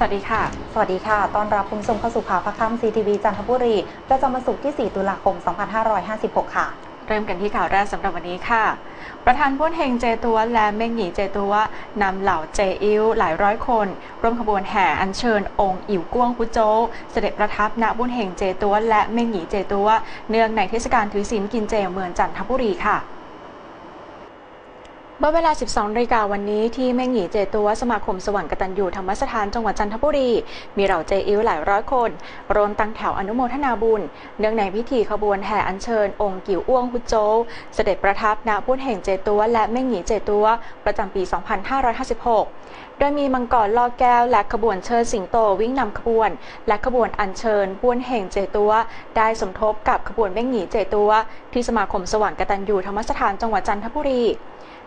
สวัสดีค่ะ สวัสดีค่ะ ต้อนรับคุณผู้ชมเข้าสู่ข่าวพักค่ำ CTV จันทบุรี ประจำวันศุกร์ที่ 4 ตุลาคม 2556 ค่ะ เริ่มกันที่ข่าวแรกสำหรับวันนี้ค่ะ ประธานพ้นเฮงเจตัวและเม่งหยีเจตัวนำเหล่าเจอิ้วหลายร้อยคน ร่วมขบวนแห่อัญเชิญองค์อิ๋วก้วงพุโจเสด็จประทับณบุญเฮงเจตัวและเม่งหยีเจตัวเนื่องในเทศกาลถือศีลกินเจเมืองจันทบุรีค่ะ เมื่อเวลา 12นาฬิกาวันนี้ที่เม่งหยีเจตัวสมาคมสว่างกตัญญูธรรมสถานจังหวัดจันทบุรี มีเหล่าเจอิ้วหลายร้อยคนรวมตั้งแถวอนุโมทนาบุญ เนื่องในพิธีขบวนแห่อัญเชิญ องค์กิ๋วอ้วงฮุโจ เสด็จประทับณพุทธแห่งเจตัวและเม่งหยีเจตัวประจำปี 2556 โดยมีมังกรล่อแก้วและขบวนเชิดสิงโตวิ่งนำขบวน และขบวนอัญเชิญบ้วนแห่งเจตัวได้สมทบกับขบวนเม่งหยีเจตัวที่สมาคมสว่างกตัญญูธรรมสถานจังหวัดจันทบุรี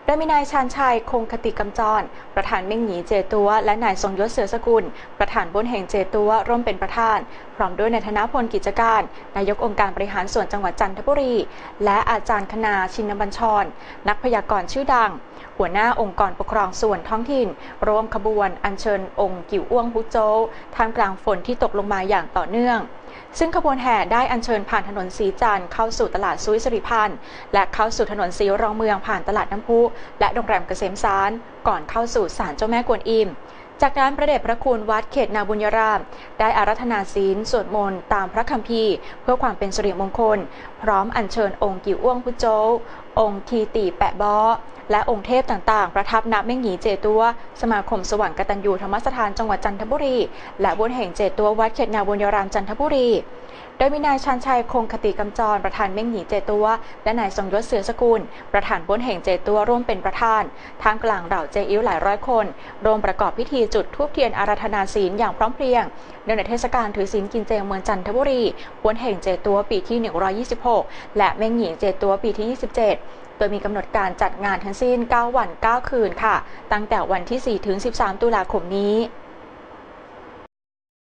โดยมีนายชาญชัยคงคติกำจร ประธานเม่งหยีเจตัว และนายทรงยศเสือสกุล ประธานบนแห่งเจตัวร่วมเป็นประธาน พร้อมด้วยนายธนพลกิจการ นายกองค์การบริหารส่วนจังหวัดจันทบุรี และอาจารย์คณาชินบัญชร นักพยากรณ์ชื่อดัง หัวหน้าองค์กรปกครองส่วนท้องถิ่น ร่วมขบวนอัญเชิญองค์กิ๋วอ้วงฮุโจท่ามกลางฝนที่ตกลงมาอย่างต่อเนื่องซึ่งขบวนแห่ได้อัญเชิญผ่านถนนสีจันทร์เข้าสู่ตลาดซุยสิริพันธ์และเข้าสู่ถนนสีรองเมืองผ่านตลาดน้ำพุและโรงแรมเกษมสารก่อนเข้าสู่ศาลเจ้าแม่กวนอิม จากนั้นพระเดชพระคุณวัดเขตนาบุญยราม ได้อารัธนาศีลสวดมนต์ตามพระคัมภีร์ เพื่อความเป็นสิริมงคล พร้อมอัญเชิญองค์กิ๋วอ้วงพุโจองค์ทีตีแปะบอและองค์เทพต่างๆ ประทับณเม่งหีเจตัว สมาคมสว่างกตัญญูธรรมสถานจังหวัดจันทบุรี และบุญแห่งเจตัววัดเขตนาบุญยรามจันทบุรี โดยมีนายชันชัยคงคติกำจรประธานเม่งหยีเจตัว และนายทรงยศเสือสกุล ประธานบ้นแห่งเจตัวร่วมเป็นประธานทางกลางเหล่าเจอิ้วหลายร้อยคนรวมประกอบพิธีจุดทูบเทียนอาราธนาศีลอย่างพร้อมเพรียงเนื่องในเทศกาลถือศีลกินเจเมืองจันทบุรีบ้นแห่งเจตัวปีที่ 126 และเม่งหยีเจตัวปีที่ 27 โดยมีกำหนดการจัดงานทั้งสิ้น 9 วัน 9 คืนค่ะ ตั้งแต่วันที่ 4 ถึง 13 ตุลาคมนี้